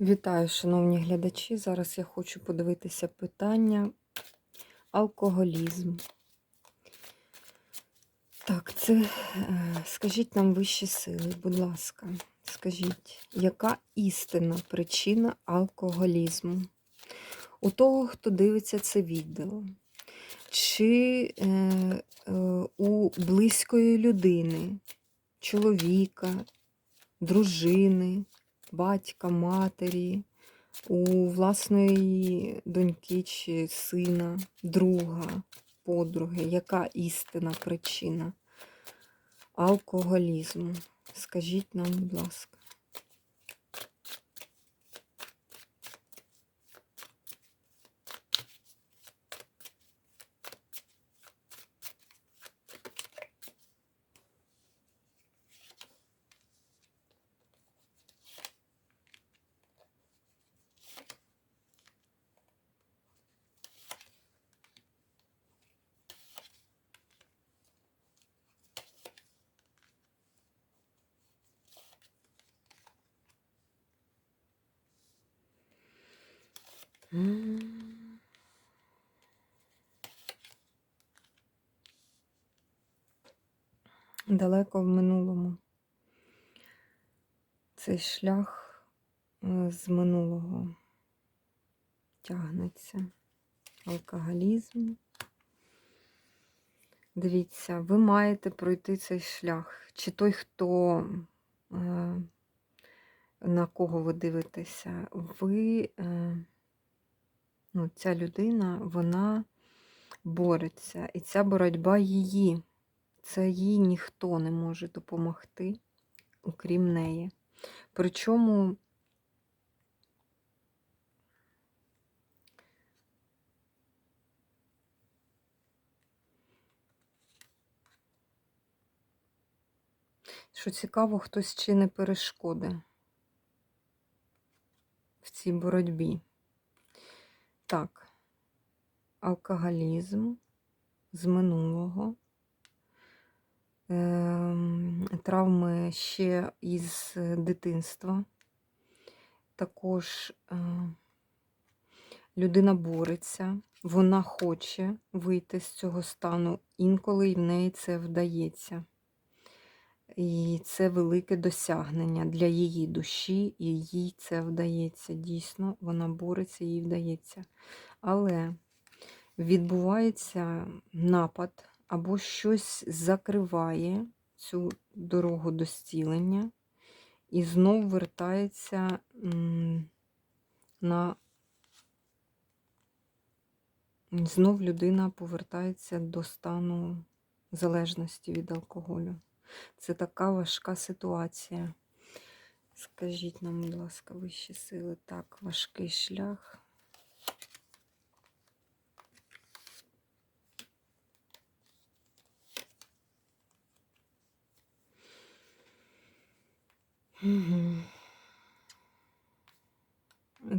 Вітаю, шановні глядачі. Зараз я хочу подивитися питання алкоголізм. Так, це е, скажіть нам вищі сили, будь ласка, скажіть, яка істинна причина алкоголізму? У того, хто дивиться це відео, чи е, е, у близької людини, чоловіка, дружини, батька, матері, у власної доньки чи сина, друга, подруги, яка істина причина алкоголізму? Скажіть нам, будь ласка. Далеко в минулому. Цей шлях е, з минулого тягнеться. Алкоголізм. Дивіться, ви маєте пройти цей шлях. Чи той, хто, е, на кого ви дивитеся, ви. Ну, ця людина, вона бореться. І ця боротьба її. Це їй ніхто не може допомогти, окрім неї. Причому що цікаво, хтось чине перешкоди в цій боротьбі. Так, алкоголізм з минулого, ем, травми ще із дитинства. Також е, людина бореться, вона хоче вийти з цього стану, інколи в неї це вдається. І це велике досягнення для її душі, і їй це вдається. Дійсно, вона бореться, їй вдається. Але відбувається напад або щось закриває цю дорогу до зцілення, і знов вертається на знов людина повертається до стану залежності від алкоголю. Це така важка ситуація. Скажіть нам, будь ласка, вищі сили. Так, важкий шлях.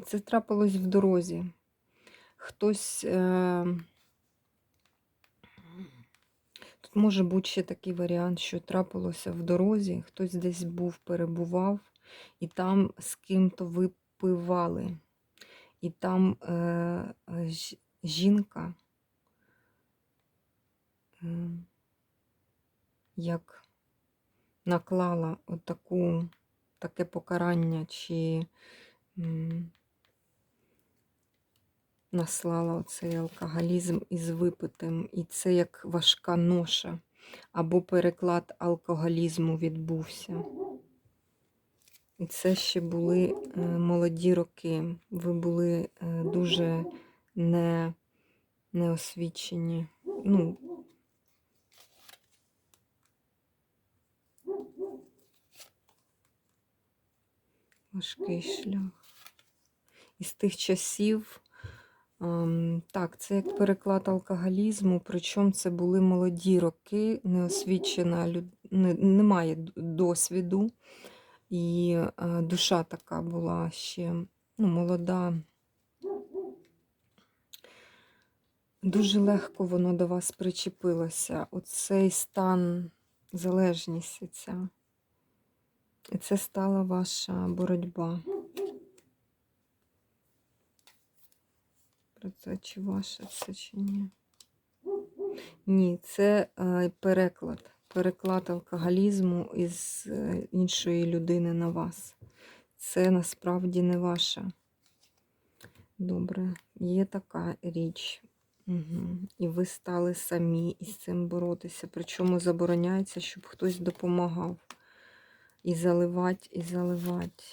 Це трапилось в дорозі. Хтось. Е Може бути ще такий варіант, що трапилося в дорозі, хтось десь був, перебував, і там з ким-то випивали. І там е, жінка, е, як наклала отаку, таке покарання, чи наслала оцей алкоголізм із випитим, і це як важка ноша, або переклад алкоголізму відбувся. І це ще були е, молоді роки. Ви були е, дуже не, неосвічені. Ну, Важкий шлях. Із тих часів так, це як переклад алкоголізму, причому це були молоді роки, неосвічена люд... немає досвіду, і е, душа така була ще ну, молода. Дуже легко воно до вас причепилося. Оцей стан залежність ця. І це стала ваша боротьба. Про це, чи ваше це, чи ні. Ні, це е, переклад. Переклад алкоголізму із е, іншої людини на вас. Це насправді не ваша. Добре, є така річ. Угу. І ви стали самі із цим боротися. Причому забороняється, щоб хтось допомагав. І заливати, і заливати.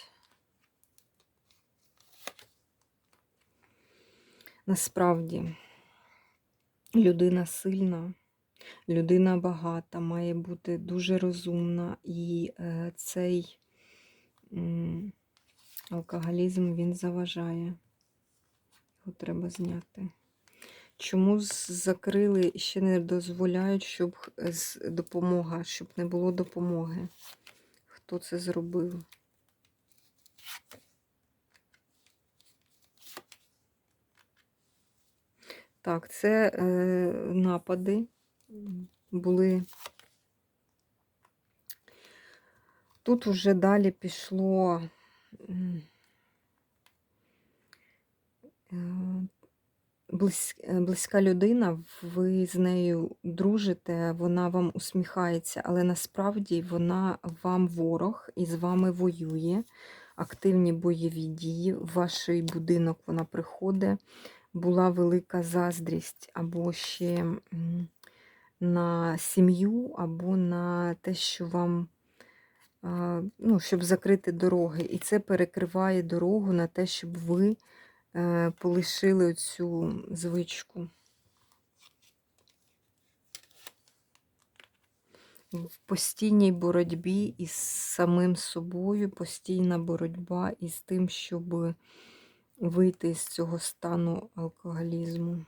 Насправді, людина сильна, людина багата, має бути дуже розумна, і е, цей алкоголізм він заважає. Його треба зняти. Чому закрили і ще не дозволяють, щоб допомога, щоб не було допомоги? Хто це зробив? Так, це е, напади були. Тут уже далі пішло. е, е, близька людина, ви з нею дружите, вона вам усміхається, але насправді вона вам ворог і з вами воює. Активні бойові дії. В ваш будинок вона приходить. Була велика заздрість або ще на сім'ю, або на те, що вам, ну, щоб закрити дороги. І це перекриває дорогу на те, щоб ви е, полишили цю звичку. В постійній боротьбі із самим собою, постійна боротьба із тим, щоб вийти з цього стану алкоголізму.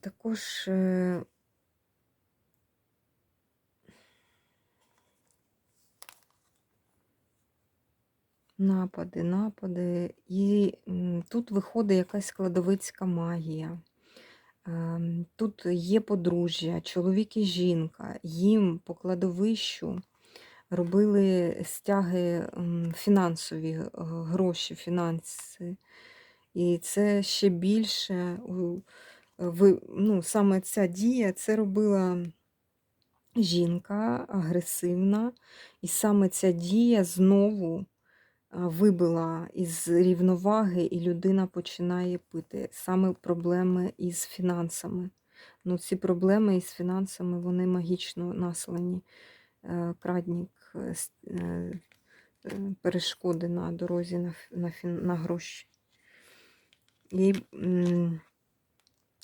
Також е, напади, напади. І тут виходить якась кладовицька магія. Ем, Тут є подружжя, чоловік і жінка. Їм по кладовищу робили стяги фінансові, гроші, фінанси. І це ще більше. Ви, ну, саме ця дія це робила жінка агресивна, і саме ця дія знову вибила із рівноваги, і людина починає пити. Саме проблеми із фінансами. Ну, ці проблеми із фінансами вони магічно наслані. Е, Крадник, е, е, перешкоди на дорозі на, на, на гроші. І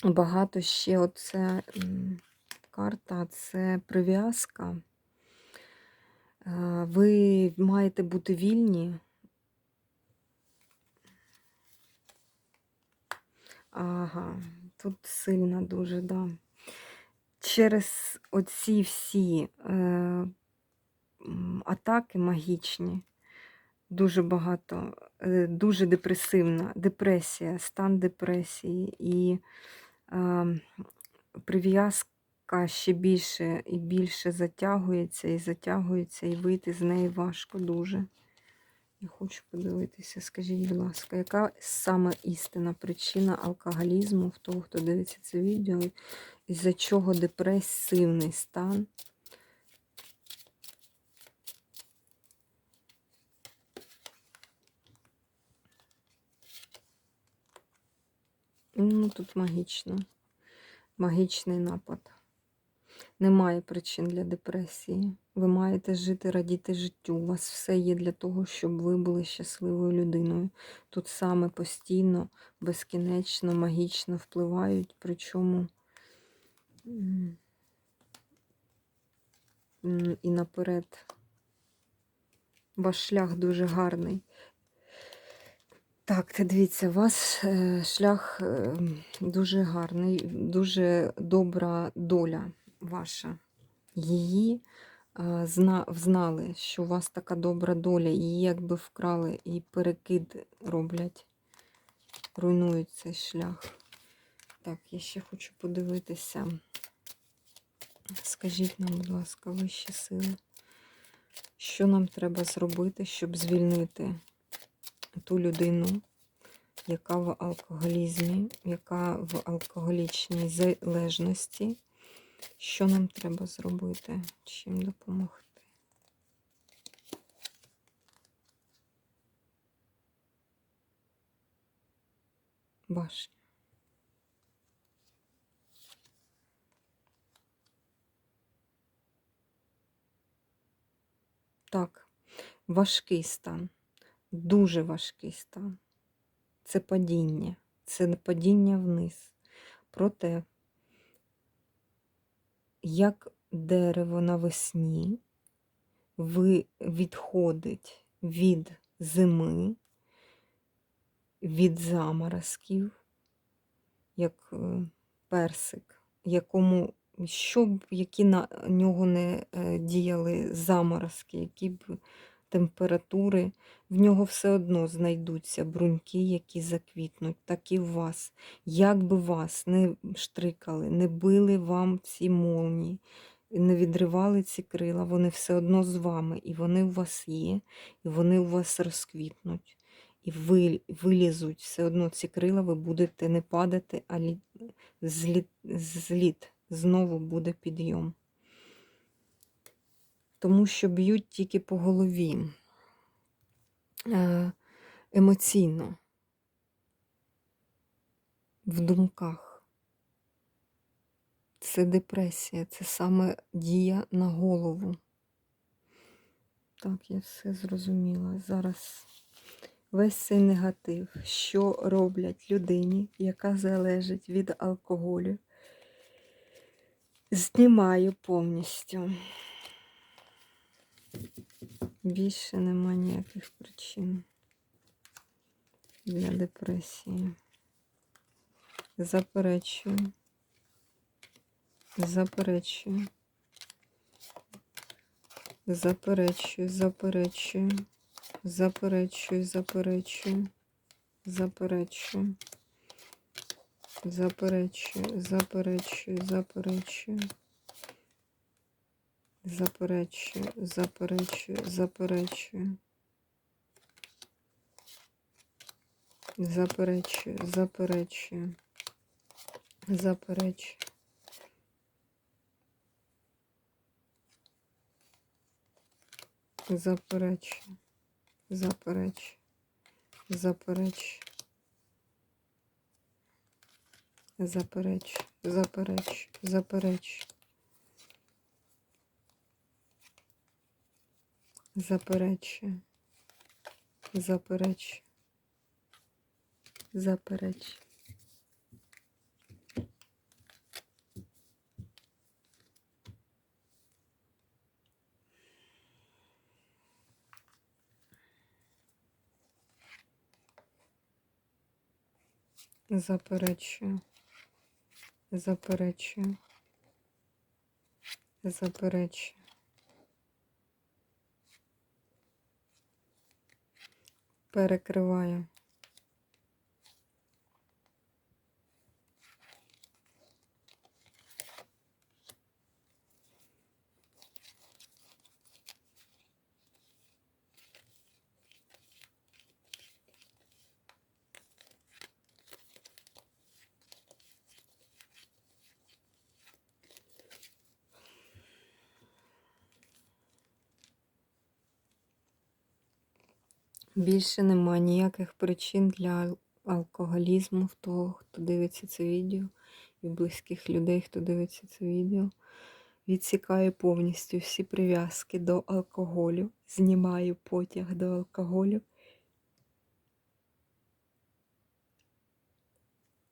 багато ще оце карта це прив'язка. Е, Ви маєте бути вільні. Ага, тут сильно дуже, да. Через оці всі е, атаки магічні, дуже багато, е, дуже депресивна, депресія, стан депресії і прив'язка ще більше і більше затягується і затягується, і вийти з неї важко дуже. Я хочу подивитися, скажіть, будь ласка, яка саме істина причина алкоголізму в того, хто дивиться це відео, із-за чого депресивний стан? Ну, тут магічно. Магічний напад. Немає причин для депресії. Ви маєте жити, радіти життю. У вас все є для того, щоб ви були щасливою людиною. Тут саме постійно, безкінечно, магічно впливають, причому і наперед. Ваш шлях дуже гарний. Так, та дивіться, у вас е, шлях е, дуже гарний, дуже добра доля ваша. Її е, взнали, що у вас така добра доля, її якби вкрали і перекид роблять, руйнують цей шлях. Так, я ще хочу подивитися. Скажіть нам, будь ласка, вищі сили, що нам треба зробити, щоб звільнити ту людину, яка в алкоголізмі, яка в алкоголічній залежності. Що нам треба зробити? Чим допомогти? Башня. Так, важкий стан, дуже важкий стан. Це падіння, це падіння вниз. Проте, як дерево навесні відходить від зими, від заморозків, як е, персик, якому щоб які на нього не е, діяли заморозки, які б температури, в нього все одно знайдуться бруньки, які заквітнуть, так і в вас. Як би вас не штрикали, не били вам ці молні, не відривали ці крила, вони все одно з вами, і вони у вас є, і вони у вас розквітнуть. І ви, вилізуть все одно ці крила, ви будете не падати, а лі, зліт, зліт знову буде підйом. Тому що б'ють тільки по голові емоційно, в думках. Це депресія, це саме дія на голову. Так, я все зрозуміла. Зараз весь цей негатив, що роблять людині, яка залежить від алкоголю, знімаю повністю. Більше нема ніяких причин для депресії. Заперечую. Заперечую. Заперечую, заперечую. Заперечую, заперечую. Заперечую. Заперечую, заперечую, заперечую. Заперечую, заперечую, заперечую. Заперечую, заперечую. Заперечую. Заперечую. Заперечую. Заперечую. Заперечую, заперечую, заперечую. Заперечую. Заперечую. Заперечую. Заперечую. Заперечую. Заперечую. Перекриваю. Більше немає ніяких причин для алкоголізму в того, хто дивиться це відео, і близьких людей, хто дивиться це відео. Відсікаю повністю всі прив'язки до алкоголю, знімаю потяг до алкоголю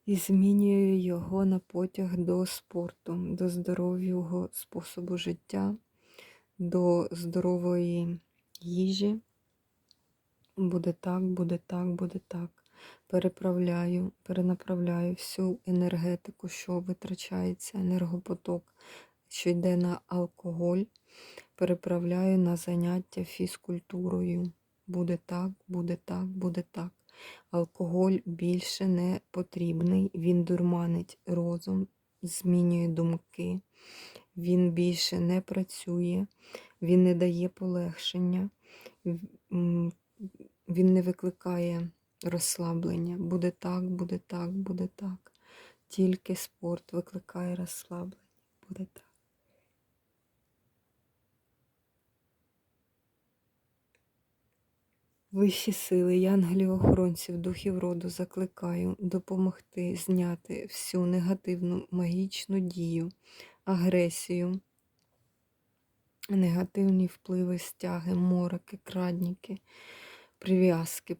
і змінюю його на потяг до спорту, до здорового способу життя, до здорової їжі. Буде так, буде так, буде так. переправляю, перенаправляю всю енергетику, що витрачається, енергопоток, що йде на алкоголь, переправляю на заняття фізкультурою. Буде так, буде так, буде так. Алкоголь більше не потрібний, він дурманить розум, змінює думки, він більше не працює, він не дає полегшення, він не викликає розслаблення. Буде так, буде так, буде так. Тільки спорт викликає розслаблення. Буде так. Вищі сили, янголів охоронців, духів роду закликаю допомогти зняти всю негативну магічну дію, агресію, негативні впливи, стяги, мороки, крадніки, прив'язки,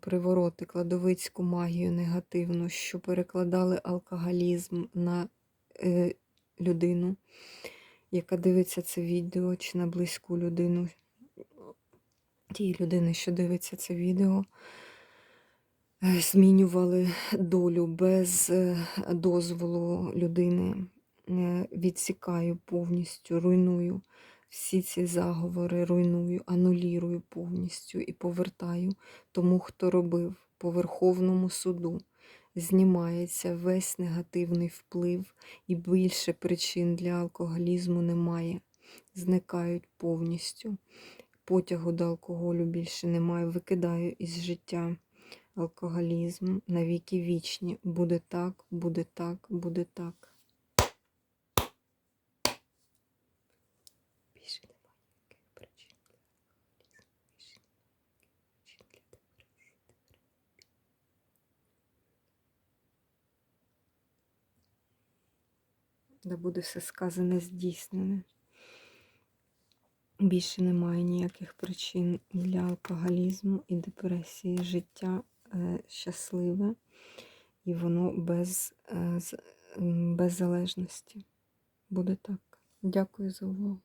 привороти, кладовицьку магію негативну, що перекладали алкоголізм на е, людину, яка дивиться це відео, чи на близьку людину тієї людини, що дивиться це відео, е, змінювали долю без е, дозволу людини. Е, Відсікаю повністю, руйную всі ці заговори, руйную, анулірую повністю і повертаю тому, хто робив по Верховному суду. Знімається весь негативний вплив і більше причин для алкоголізму немає. Зникають повністю потягу до алкоголю більше немає. Викидаю із життя алкоголізм на віки вічні. Буде так, буде так, буде так. Більше немає ніяких причин для алкоголізму. Більше немає ніяких причин для депресії. Да буде все сказане здійснене. Більше немає ніяких причин для алкоголізму і депресії. Життя е, щасливе і воно без, е, без залежності. Буде так. Дякую за увагу.